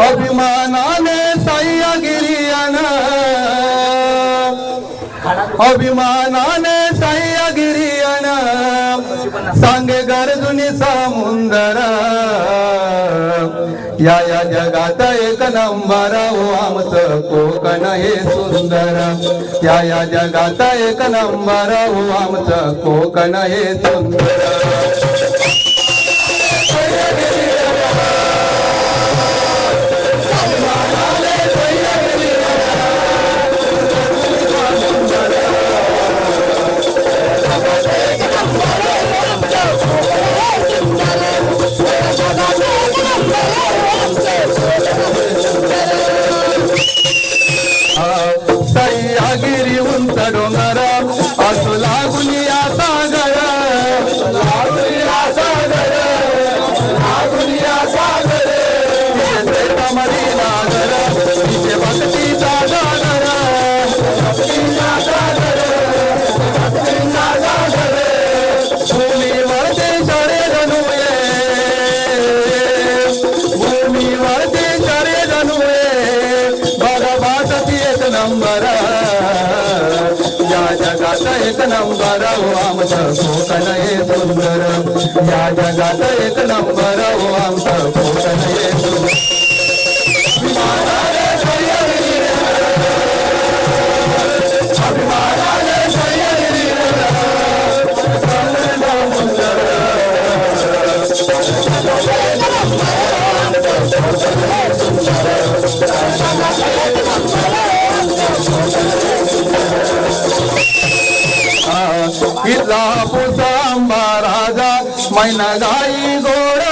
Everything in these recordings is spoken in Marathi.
अभिमानाने सह्यागिरियन अभिमानाने सह्यागिरियन सांगे गरजुनी समुंदर. या या जगात एक नंबर हो आमचं कोकण हे सुंदर. या या जगात एक नंबर हो आमचं कोकण हे सुंदर. नंबर. या जगात एक नंबर हो आमचं कोकण हे सुंदर. या जगात एक नंबर हो आमचं कोकण हे ময়না দাই গোড়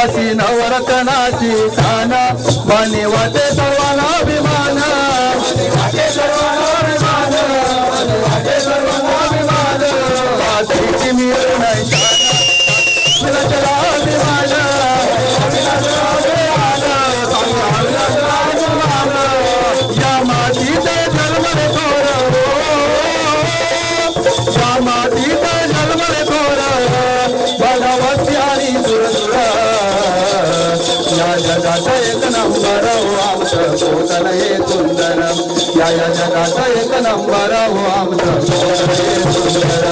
वासी अशी नवरत्नाची खान मनी वाटे सर्वांना या जगात एक नंबर हो आमचं कोकण हे सुंदर. या या जगात एक नंबर हो आमचं कोकण हे सुंदर.